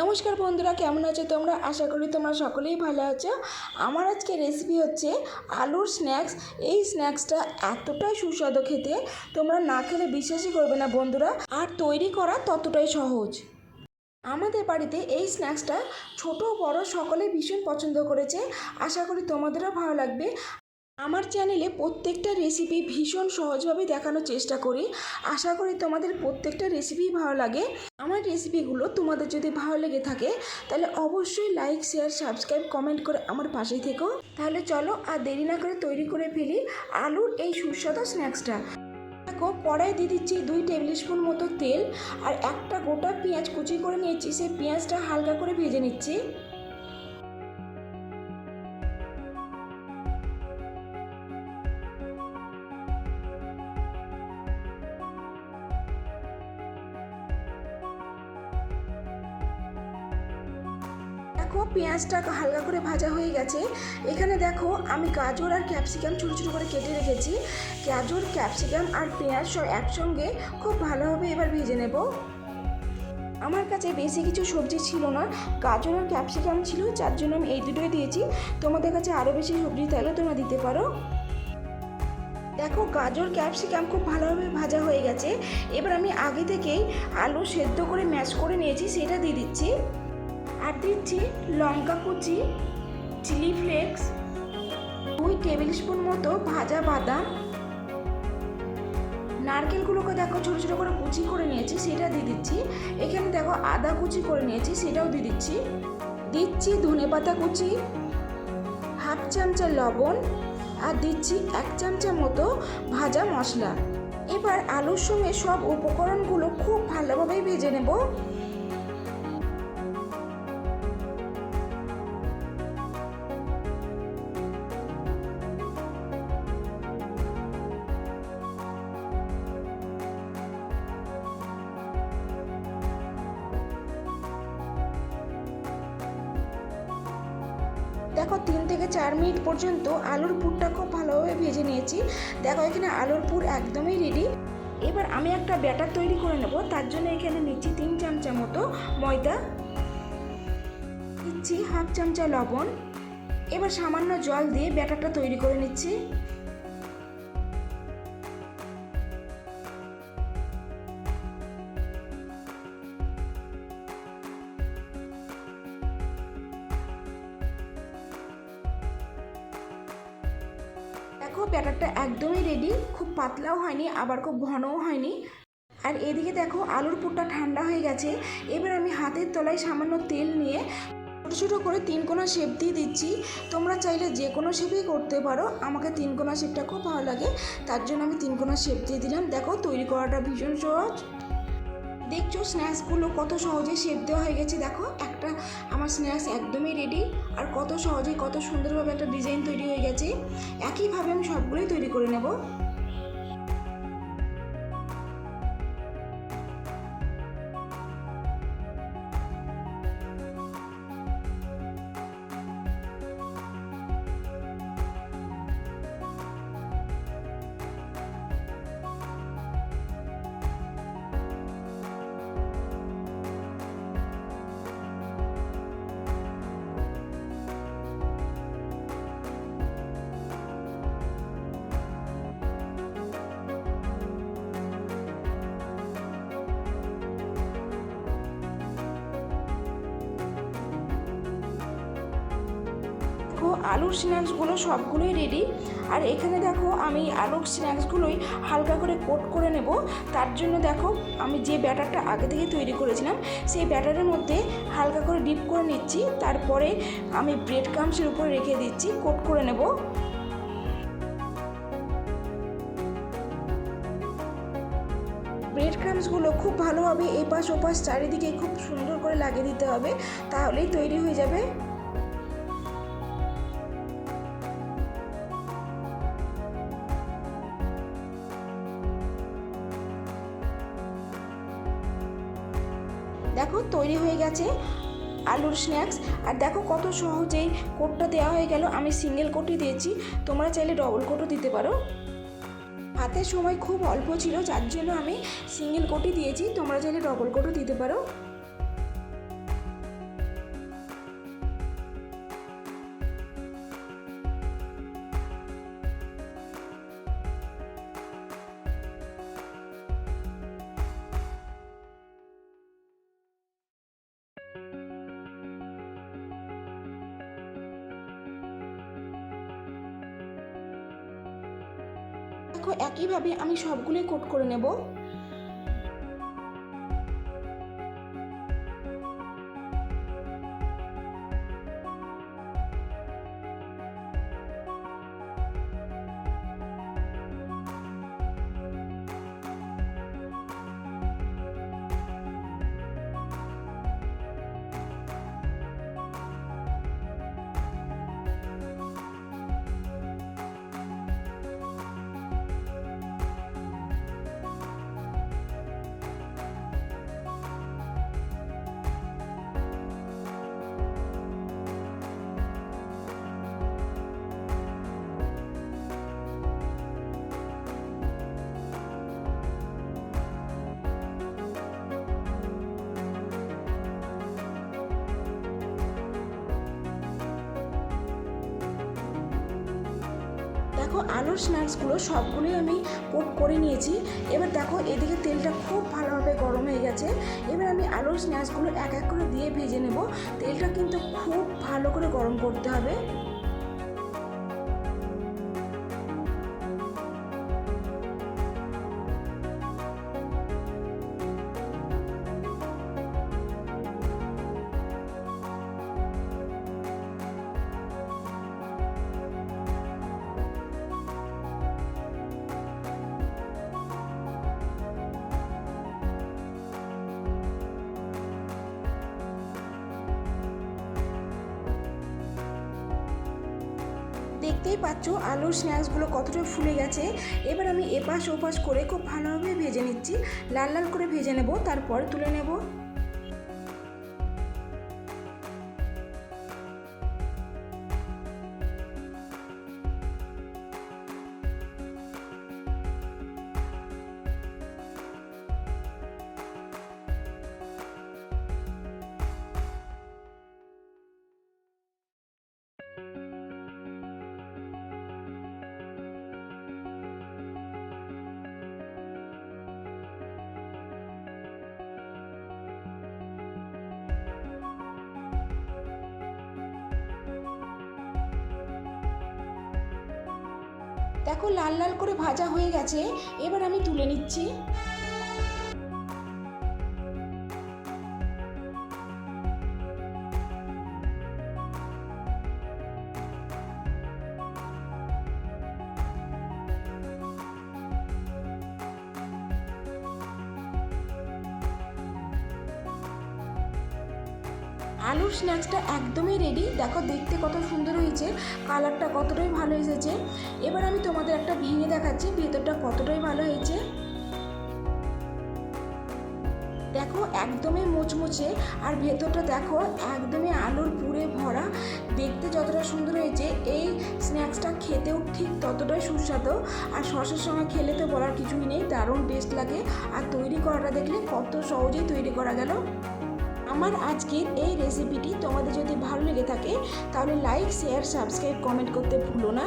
নমস্কার বন্ধুরা, কেমন আছো তোমরা? আশা করি তোমরা সকলেই ভালো আছো। আমার আজকে রেসিপি হচ্ছে আলুর স্ন্যাক্স এই স্ন্যাক্সটা এতটাই সুস্বাদু খেতে, তোমরা না খেলে বিশ্বাসই করবে না বন্ধুরা। আর তৈরি করা ততটাই সহজ। আমাদের বাড়িতে এই স্ন্যাক্সটা ছোট, বড় সকলেই ভীষণ পছন্দ করেছে। আশা করি তোমাদেরও ভালো লাগবে। আমার চ্যানেলে প্রত্যেকটা রেসিপি ভীষণ সহজভাবে দেখানোর চেষ্টা করি। আশা করি তোমাদের প্রত্যেকটা রেসিপি ভালো লাগে। আমার রেসিপিগুলো তোমাদের যদি ভালো লেগে থাকে, তাহলে অবশ্যই লাইক শেয়ার সাবস্ক্রাইব কমেন্ট করে আমার পাশেই থেকো। তাহলে চলো আর দেরি না করে তৈরি করে ফেলি আলুর এই সুস্বাদু স্ন্যাক্সটা দেখো, কড়াই দিয়ে দিচ্ছি দুই টেবিল স্পুন মতো তেল, আর একটা গোটা পেঁয়াজ কুচি করে নিয়েছি। সেই পেঁয়াজটা হালকা করে ভেজে নিচ্ছি। দেখো পেঁয়াজটা হালকা করে ভাজা হয়ে গেছে। এখানে দেখো আমি গাজর আর ক্যাপসিকাম ছোটো ছোটো করে কেটে রেখেছি। গাজর, ক্যাপসিকাম আর পেঁয়াজ সব একসঙ্গে খুব ভালোভাবে এবার ভেজে নেব। আমার কাছে বেশি কিছু সবজি ছিল না, গাজর আর ক্যাপসিকাম ছিল, যার জন্য আমি এই দুটোই দিয়েছি। তোমাদের কাছে আরও বেশি সবজি থাকলে তোমরা দিতে পারো। দেখো গাজর, ক্যাপসিকাম খুব ভালোভাবে ভাজা হয়ে গেছে। এবার আমি আগে থেকেই আলু সেদ্ধ করে ম্যাশ করে নিয়েছি, সেটা দিয়ে দিচ্ছি। আর দিচ্ছি লঙ্কা কুচি, চিলি ফ্লেক্স, দুই টেবিল স্পুন মতো ভাজা বাদাম। নারকেলগুলোকে দেখো ছোটো ছোটো করে কুচি করে নিয়েছি সেটা দিয়ে দিচ্ছি। এখানে দেখো আদা কুচি করে নিয়েছি, সেটাও দিয়ে দিচ্ছি। দিচ্ছি ধনে পাতা কুচি, হাফ চামচা লবণ, আর দিচ্ছি এক চামচা মতো ভাজা মশলা। এবার আলুর সঙ্গে সব উপকরণগুলো খুব ভালোভাবেই ভেজে নেব। দেখো, তিন থেকে চার মিনিট পর্যন্ত আলুর পুরটা খুব ভালোভাবে ভেজে নিয়েছি। দেখো, এখানে আলুর পুর একদমই রেডি এবার আমি একটা ব্যাটার তৈরি করে নেব। তার জন্য এখানে নিচ্ছি তিন চামচা মতো ময়দা নিচ্ছি হাফ চামচা লবণ। এবার সামান্য জল দিয়ে ব্যাটারটা তৈরি করে নিচ্ছি। দেখো, ব্যাটারটা একদমই রেডি খুব পাতলাও হয়নি, আবার খুব ঘনও হয়নি। আর এদিকে দেখো, আলুর পুরটা ঠান্ডা হয়ে গেছে। এবার আমি হাতের তলায় সামান্য তেল নিয়ে ছোটো ছোটো করে তিন কোনা শেপ দিয়ে দিচ্ছি। তোমরা চাইলে যে কোনো শেপই করতে পারো। আমাকে তিন কোনা শেপটা খুব ভালো লাগে, তার জন্য আমি তিন কোনা শেপ দিয়ে দিলাম। দেখো, তৈরি করাটা ভীষণ সহজ। দেখছ স্ন্যাক্সগুলো কত সহজে শেপ দেওয়া হয়ে গেছে, দেখো? একটা আমার স্ন্যাক্স একদমই রেডি আর কত সহজে কত সুন্দরভাবে একটা ডিজাইন তৈরি হয়ে গেছে। একইভাবে আমি সবগুলোই তৈরি করে নেব। আলুর স্ন্যাক্সগুলো সবগুলোই রেডি আর এখানে দেখো আমি আলুর স্ন্যাক্সগুলোই হালকা করে কোট করে নেব। তার জন্য দেখো আমি যে ব্যাটারটা আগে থেকে তৈরি করেছিলাম, সেই ব্যাটারের মধ্যে হালকা করে ডিপ করে নিচ্ছি। তারপরে আমি ব্রেড ক্রামসের উপরে রেখে দিচ্ছি কোট করে নেব। ব্রেড ক্রামসগুলো খুব ভালোভাবে এপাশ ওপাশ চারিদিকে খুব সুন্দর করে লাগিয়ে দিতে হবে, তাহলেই তৈরি হয়ে যাবে। গেছে আলুর স্ন্যাক্স আর দেখো কত সহজেই কোটটা দেওয়া হয়ে গেল। আমি সিঙ্গেল কোটই দিয়েছি। তোমরা চাইলে ডবল কোটও দিতে পারো। হাতে সময় খুব অল্প ছিল, যার জন্য আমি সিঙ্গেল কোটই দিয়েছি। তোমরা চাইলে ডবল কোটও দিতে পারো। দেখো একইভাবে আমি সবগুলোই কোট করে নেব। আলুর স্ন্যাক্সগুলো সবগুলোই আমি কোট করে নিয়েছি। এবার দেখো, এদিকে তেলটা খুব ভালোভাবে গরম হয়ে গেছে। এবার আমি আলুর স্ন্যাক্সগুলো এক এক করে দিয়ে ভেজে নেব। তেলটা কিন্তু খুব ভালো করে গরম করতে হবে। দেখতেই পাচ্ছ আলুর স্ন্যাক্সগুলো কতটা ফুলে গেছে। এবার আমি এপাশ ওপাশ করে খুব ভালোভাবে ভেজে নিচ্ছি। লাল লাল করে ভেজে নেব, তারপর তুলে নেব। দেখো লাল লাল করে ভাজা হয়ে গেছে এবার আমি তুলে নিচ্ছি। আলুর স্ন্যাক্সটা একদমই রেডি দেখো, দেখতে কত সুন্দর হয়েছে। কালারটা কতটাই ভালো এসেছে। এবার আমি তোমাদের একটা ভেঙে দেখাচ্ছি, ভেতরটা কতটাই ভালো হয়েছে। দেখো, একদমই মুচমুচে, আর ভেতরটা দেখো, একদমই আলুর পুরে ভরা। দেখতে যতটা সুন্দর হয়েছে, এই স্ন্যাক্সটা খেতেও ঠিক ততটাই সুস্বাদু। আর সসের সঙ্গে খেলে তো বলার কিছুই নেই, দারুণ টেস্ট লাগে। আর তৈরি করাটা দেখলে কত সহজেই তৈরি করা গেল। আমার আজকের এই রেসিপিটি তোমাদের যদি ভালো লেগে থাকে, তাহলে লাইক শেয়ার সাবস্ক্রাইব কমেন্ট করতে ভুলো না।